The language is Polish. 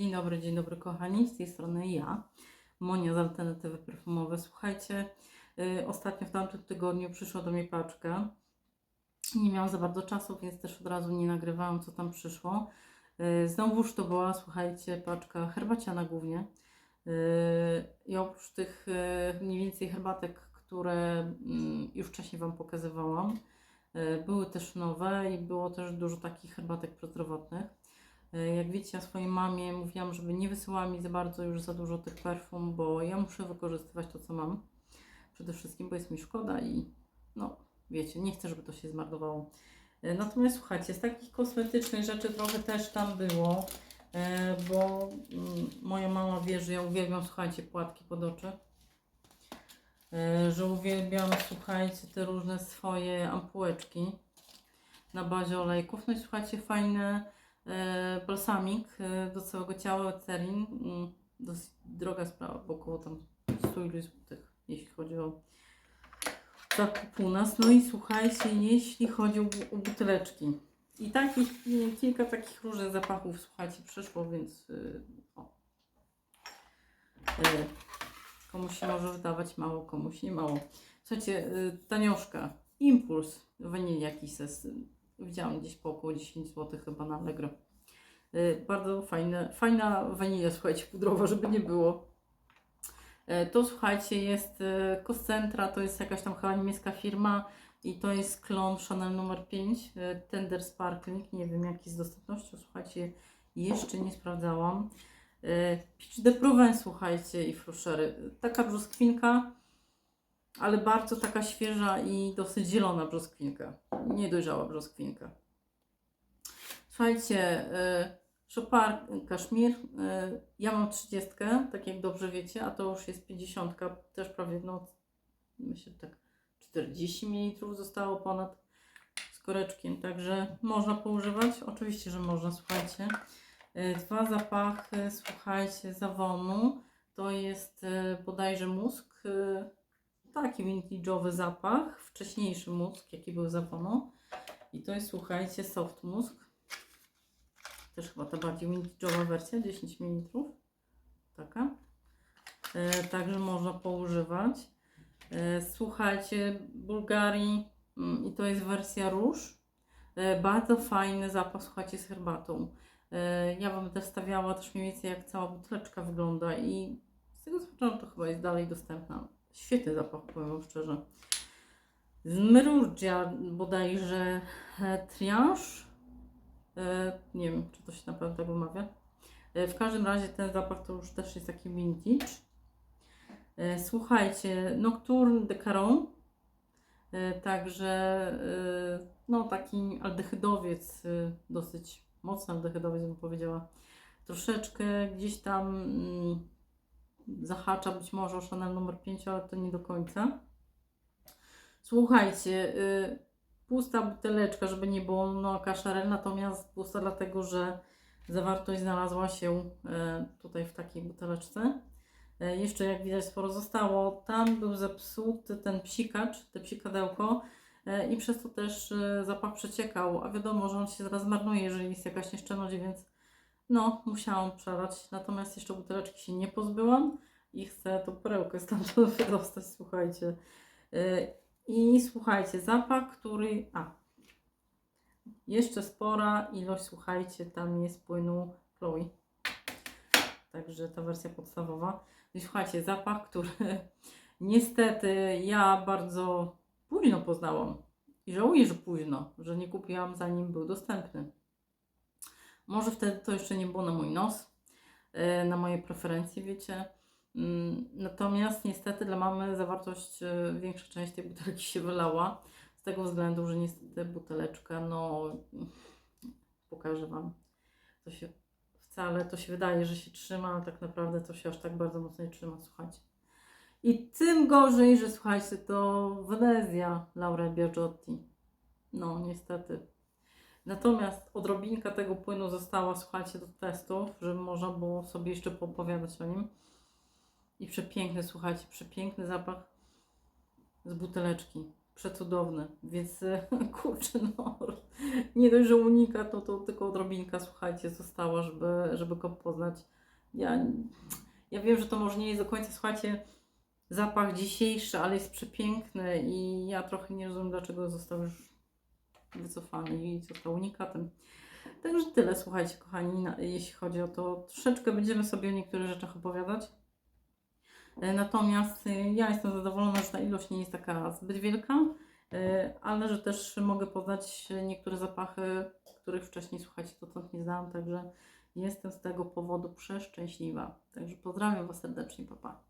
Dzień dobry, dzień dobry kochani, z tej strony ja, Monia z Alternatywy Perfumowe. Słuchajcie, y, ostatnio w tamtym tygodniu przyszła do mnie paczka. Nie miałam za bardzo czasu, więc też od razu nie nagrywałam, co tam przyszło. Y, znowuż to była, słuchajcie, paczka herbaciana głównie. Y, I oprócz tych y, mniej więcej herbatek, które mm, już wcześniej Wam pokazywałam, y, były też nowe i było też dużo takich herbatek prozdrowotnych. E, Jak wiecie, ja swojej mamie mówiłam, żeby nie wysyłała mi za bardzo już za dużo tych perfum, bo ja muszę wykorzystywać to, co mam. Przede wszystkim, bo jest mi szkoda i no, wiecie, nie chcę, żeby to się zmarnowało. E, Natomiast słuchajcie, z takich kosmetycznych rzeczy trochę też tam było, e, bo mm, moja mama wie, że ja uwielbiam, słuchajcie, płatki pod oczy. Że uwielbiam, słuchajcie, te różne swoje ampułeczki na bazie olejków. No i słuchajcie, fajne balsamik e, do całego ciała Cerin. Dosyć droga sprawa, bo około tam 100 iluś złotych, jeśli chodzi o zakup u nas. No i słuchajcie, jeśli chodzi o, bu- o buteleczki. I takich, kilka takich różnych zapachów, słuchajcie, przyszło, więc y, o. E, Komuś się może wydawać mało, komuś nie mało. Słuchajcie, tanioszka, Impuls, Vanilla Kisses. Widziałam gdzieś po około 10 zł chyba na Allegro. Y, Bardzo fajne, fajna wanilia, słuchajcie, pudrowa, żeby nie było. Y, To słuchajcie, jest y, Koscentra, to jest jakaś tam chyba niemiecka firma i to jest klon Chanel numer 5, y, Tender Sparkling, nie wiem jaki z dostępnością, słuchajcie, jeszcze nie sprawdzałam. Peach de Provence, słuchajcie, i Fruschery. Taka brzoskwinka, ale bardzo taka świeża i dosyć zielona brzoskwinka. Niedojrzała brzoskwinka. Słuchajcie, y, Chopard Kaszmir. y, Ja mam 30, tak jak dobrze wiecie, a to już jest 50, też prawie, no myślę, tak 40 ml zostało ponad z koreczkiem, także można poużywać. Oczywiście, że można, słuchajcie. Y, Dwa zapachy, słuchajcie, zawonu. To jest bodajże mózg, taki vintage'owy zapach, wcześniejszy mózg, jaki był zawonu. I to jest, słuchajcie, soft mózg. Też chyba ta bardziej vintage'owa wersja, 10 ml. Taka. E, także można poużywać. E, słuchajcie, Bułgarii mm, i to jest wersja róż. E, bardzo fajny zapach, słuchajcie, z herbatą. E, ja Wam też stawiała też mniej więcej jak cała buteleczka wygląda i z tego co to chyba jest dalej dostępna. Świetny zapach, powiem Wam szczerze. Z Myrurgia bodajże e, Triange. Nie wiem, czy to się na pewno tak wymawia. E, w każdym razie ten zapach to już też jest taki vintage. E, słuchajcie, Nocturne de Caron. Także no taki aldehydowiec, dosyć mocny aldehydowiec bym powiedziała. Troszeczkę gdzieś tam mm, zahacza być może o Chanel numer 5, ale to nie do końca. Słuchajcie, y, pusta buteleczka, żeby nie było no kaszarel, natomiast pusta dlatego, że zawartość znalazła się e, tutaj w takiej buteleczce. E, Jeszcze jak widać sporo zostało. Tam był zepsuty ten psikacz, te psikadełko i przez to też zapach przeciekał, a wiadomo, że on się zaraz zmarnuje, jeżeli jest jakaś nieszczelność, więc no, musiałam przelać. Natomiast jeszcze buteleczki się nie pozbyłam i chcę tą perełkę stamtąd wydostać, słuchajcie. E, I słuchajcie, zapach, który... A, jeszcze spora ilość, słuchajcie, tam jest płynu Chloe. Także ta wersja podstawowa. I słuchajcie, zapach, który niestety ja bardzo późno poznałam. I żałuję, że późno, że nie kupiłam zanim był dostępny. Może wtedy to jeszcze nie było na mój nos, e, na moje preferencje, wiecie. Mm, Natomiast niestety dla mamy zawartość, e, większa część tej butelki się wylała. Z tego względu, że niestety buteleczka, no pokażę Wam, to się wcale, to się wydaje, że się trzyma, ale tak naprawdę to się aż tak bardzo mocno nie trzyma, słuchajcie. I tym gorzej, że słuchajcie, to Venezja Laura Biagiotti. No, niestety. Natomiast odrobinka tego płynu została, słuchajcie, do testów, żeby można było sobie jeszcze poopowiadać o nim. I przepiękny, słuchajcie, przepiękny zapach z buteleczki. przecudowny, więc e, kurczę, no nie dość, że unikat, no to tylko odrobinka, słuchajcie, została, żeby, żeby go poznać. Ja, ja wiem, że to może nie jest do końca, słuchajcie, zapach dzisiejszy, ale jest przepiękny i ja trochę nie rozumiem, dlaczego został już wycofany i został unikatem. Także tyle, słuchajcie, kochani, jeśli chodzi o to. Troszeczkę będziemy sobie o niektórych rzeczach opowiadać. E, Natomiast e, ja jestem zadowolona, że ta ilość nie jest taka zbyt wielka, e, ale że też mogę poznać niektóre zapachy, których wcześniej, słuchajcie, dotąd nie znałam, także jestem z tego powodu przeszczęśliwa. Także pozdrawiam Was serdecznie, papa. Pa.